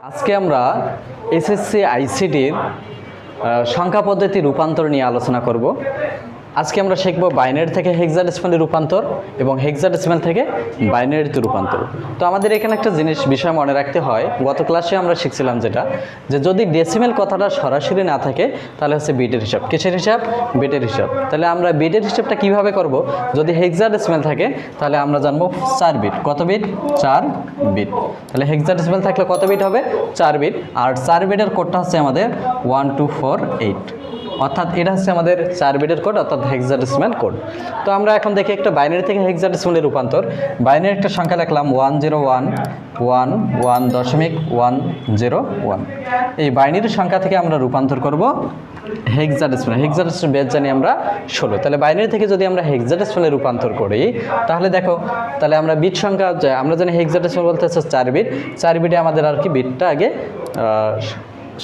আজকে আমরা এসএসসি আইসিটির সংখ্যা পদ্ধতি রূপান্তর নিয়ে আলোচনা করব। আজকে আমরা শিখব বাইনারি থেকে হেক্সাডেসিমালে রূপান্তর এবং হেক্সাডেসিমাল থেকে বাইনারিতে রূপান্তর। তো আমাদের এখানে একটা জিনিস, বিষয় মনে রাখতে হয়, গত ক্লাসে আমরা শিখছিলাম যেটা, যে যদি ডেসিমেল কথাটা সরাসরি না থাকে, তাহলে হচ্ছে বিটের হিসাব। কিসের হিসাব? বিটের হিসাব। তাহলে আমরা বিটের হিসাবটা কীভাবে করব? যদি হেক্সাডেসিমাল থাকে, তাহলে আমরা জানব চার বিট কত বিট চার বিট তাহলে হেক্সাডেসিমাল থাকলে কত বিট হবে? চার বিট আর চার বিটের কোডটা হচ্ছে আমাদের ওয়ান টু ফোর এইট অর্থাৎ এটা হচ্ছে আমাদের চার বিটের কোড, অর্থাৎ হেক্সাডেসিমাল কোড। তো আমরা এখন দেখি একটা বাইনারি থেকে হেক্সাডেসিমালের রূপান্তর। বাইনারি একটা সংখ্যা লিখলাম one zero one one one দশমিক ওয়ান জিরো ওয়ান এই বাইনারি সংখ্যা থেকে আমরা রূপান্তর করব হেক্সাডেসিমাল হেক্সাডেসিমাল বেজ জানি আমরা ষোলো। তাহলে বাইনারি থেকে যদি আমরা হেক্সাডেসিমালে রূপান্তর করি, তাহলে দেখো, তাহলে আমরা বিট সংখ্যা, আমরা জানি হেক্সাডেসিমাল বলতে চার বিট। চার বিটে আমাদের আর কি বিটটা আগে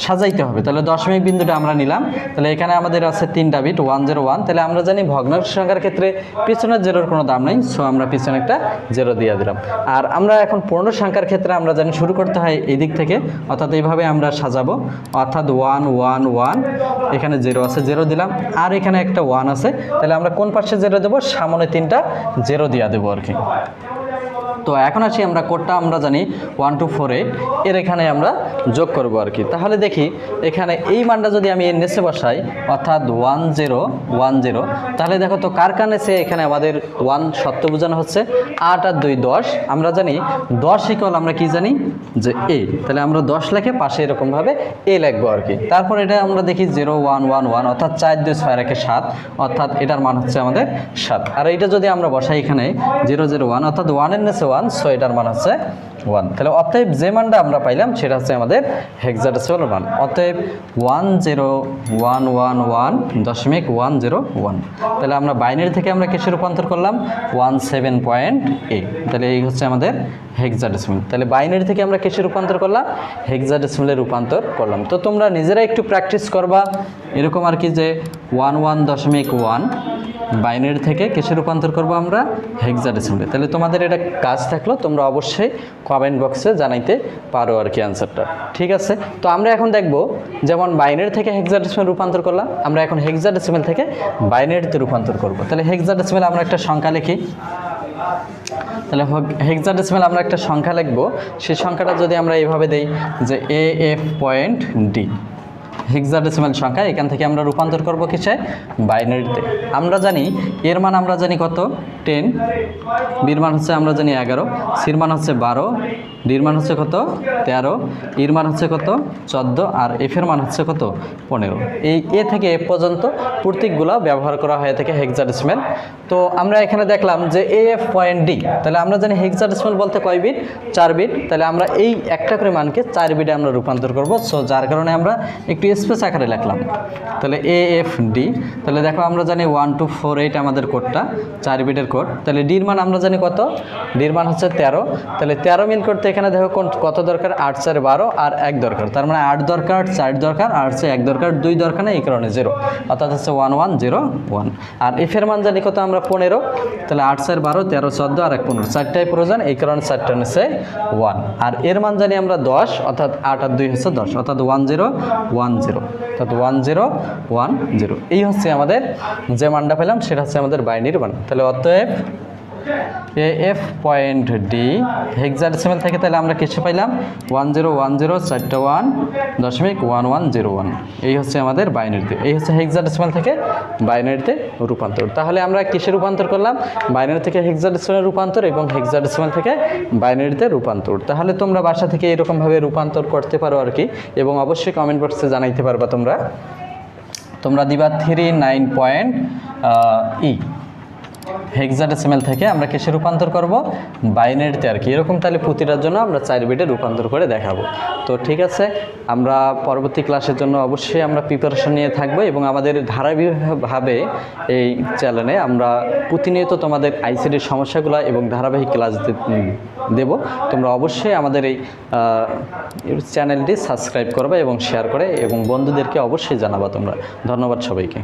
সাজাইতে হবে। তাহলে দশমিক বিন্দুটা আমরা নিলাম। তাহলে এখানে আমাদের আছে তিনটা বিট ওয়ান জিরো ওয়ান তাহলে আমরা জানি ভগ্নাংশ সংখ্যার ক্ষেত্রে পিছনের জেরোর কোনো দাম নেই সো আমরা পিছনে একটা জেরো দিয়ে দিলাম। আর আমরা এখন পূর্ণ সংখ্যার ক্ষেত্রে আমরা জানি শুরু করতে হয় এই দিক থেকে, অর্থাৎ এইভাবে আমরা সাজাবো। অর্থাৎ ওয়ান ওয়ান ওয়ান এখানে জেরো আছে জেরো দিলাম। আর এখানে একটা ওয়ান আছে। তাহলে আমরা কোন পাশে জেরো দেবো? সামনে তিনটা জেরো দিয়ে দেবো আর কি। তো এখন আসি আমরা কোডটা, আমরা জানি ওয়ান টু ফোর এইট এর এখানে আমরা যোগ করব আর কি। তাহলে দেখি, এখানে এই মানটা যদি আমি এর নিচে বসাই, অর্থাৎ ওয়ান জিরো ওয়ান জিরো তাহলে দেখো তো কার কানে সে এখানে আমাদের ওয়ান সত্য বোঝানো হচ্ছে? আট আর দুই দশ, আমরা জানি দশ ইকল আমরা কি জানি? যে এ তাহলে আমরা দশ লেখে পাশে এরকমভাবে এ লিখব আর কি। তারপর এটা আমরা দেখি জিরো ওয়ান ওয়ান ওয়ান অর্থাৎ চার দুই ছয় রেখে সাত, অর্থাৎ এটার মান হচ্ছে আমাদের সাত। আর এইটা যদি আমরা বসাই এখানে জিরো জিরো ওয়ান অর্থাৎ ওয়ানের নিচে ওয়ান সো এটার মান হচ্ছে ওয়ান তাহলে অতএব যে মানটা আমরা পাইলাম, সেটা হচ্ছে আমাদের হেক্সাডেসিমাল মান। অতএব one zero one one one দশমিক ওয়ান জিরো ওয়ান তাহলে আমরা বাইনারি থেকে আমরা কিসে রূপান্তর করলাম? ওয়ান সেভেন পয়েন্ট এইট তাহলে এই হচ্ছে আমাদের হেক্সাডেসিমাল তাহলে বাইনারি থেকে আমরা কিসে রূপান্তর করলাম? হেক্সাডেসিমালে রূপান্তর করলাম। তো তোমরা নিজেরা একটু প্র্যাকটিস করবা। এরকম আর কি যে ওয়ান ওয়ান দশমিক ওয়ান বাইনারি থেকে কিসে রূপান্তর করব আমরা হেক্সাডেসিমালে। তাহলে তোমাদের এটা কাজ থাকল, তোমরা অবশ্যই কমেন্ট বক্সে জানাইতে পারো আর কি অ্যান্সারটা ঠিক আছে? তো আমরা এখন দেখব, যেমন বাইনারি থেকে হেক্সাডেসিমাল রূপান্তর করলাম, আমরা এখন হেক্সাডেসিমাল থেকে বাইনারিতে রূপান্তর করব। তাহলে হেক্সাডেসিমাল আমরা একটা সংখ্যা লিখি। তাহলে হেক্সাডেসিমাল আমরা একটা সংখ্যা লিখব। সেই সংখ্যাটা যদি আমরা এইভাবে দেই যে A F point D hexadecimal সংখ্যা, এখান থেকে আমরা রূপান্তর করব কিসে? বাইনারিতে আমরা জানি এর মান আমরা জানি কত? টেন বির মান হচ্ছে আমরা জানি এগারো। সির মান হচ্ছে বারো। ডির মান হচ্ছে কত? তেরো। ইর মান হচ্ছে কত? চোদ্দ। আর এফের মান হচ্ছে কত? পনেরো। এই এ থেকে এফ পর্যন্ত প্রতীকগুলো ব্যবহার করা হয়ে থাকে হেক্সাডেসিমাল তো আমরা এখানে দেখলাম যে এ এফ পয়েন্ট ডি তাহলে আমরা জানি হেক্সাডেসিমাল বলতে কয় বিট? চার বিট। তাহলে আমরা এই একটা করে মানকে চার বিটে আমরা রূপান্তর করব। সো যার কারণে আমরা একটু স্পেস আকারে লিখলাম। তাহলে এ এফ ডি তাহলে দেখো আমরা জানি ওয়ান টু ফোর এইট আমাদের কোডটা চার বিটের কোড তাহলে ডির মান আমরা জানি কত? ডির মান হচ্ছে তেরো। তাহলে তেরো মিল করতে এখানে দেখো কোন, কত দরকার? আট চার বারো আর এক দরকার। তার মানে আট দরকার, চার দরকার আর হচ্ছে এক দরকার, দুই দরকার না এই কারণে জিরো অর্থাৎ হচ্ছে ওয়ান ওয়ান জিরো ওয়ান আর এফের মান জানি কত? আমরা পনেরো। তাহলে আট চার বারো, তেরো চোদ্দ আর এক পনেরো। চারটাই প্রয়োজন, এই কারণে চারটা হচ্ছে ওয়ান আর এর মান জানি আমরা দশ, অর্থাৎ আট আর দুই হচ্ছে দশ। অর্থাৎ ওয়ান জিরো ওয়ান জিরো অর্থাৎ ওয়ান জিরো ওয়ান জিরো এই হচ্ছে আমাদের যে মানটা পেলাম, সেটা হচ্ছে আমাদের বাইনির মান তাহলে অতএব এফ পয়েন্ট ডি হেক্সাডেসিমাল থেকে তাহলে আমরা কিছু পাইলাম? ওয়ান জিরো ওয়ান জিরো চারটা ওয়ান দশমিক ওয়ান ওয়ান জিরো ওয়ান এই হচ্ছে আমাদের বাইনারিতে, এই হচ্ছে হেক্সাডেসিমাল থেকে বাইনারিতে রূপান্তর। তাহলে আমরা কিসে রূপান্তর করলাম? বাইনারি থেকে হেক্সাডেসিমাল রূপান্তর এবং হেক্সাডেসিমাল থেকে বাইনারিতে রূপান্তর। তাহলে তোমরা বাসা থেকে এরকমভাবে রূপান্তর করতে পারো আর কি, এবং অবশ্যই কমেন্ট বক্সে জানাইতে পারবা তোমরা। তোমরা দিবা three nine point E hexadecimal থেকে আমরা কিসে রূপান্তর করব? বাইনারিতে আর কি। এরকম তাহলে প্রতিটার জন্য আমরা চার বিটে রূপান্তর করে দেখাবো। তো ঠিক আছে, আমরা পরবর্তী ক্লাসের জন্য অবশ্যই আমরা প্রিপারেশন নিয়ে থাকব এবং আমাদের ধারাবাহিকভাবে এই চ্যানেলে আমরা প্রতিনিয়ত তোমাদের আইসিডির সমস্যাগুলো এবং ধারাবাহিক ক্লাস দেব। তোমরা অবশ্যই আমাদের এই চ্যানেলটি সাবস্ক্রাইব করবে এবং শেয়ার করে এবং বন্ধুদেরকে অবশ্যই জানাবা তোমরা। ধন্যবাদ সবাইকে।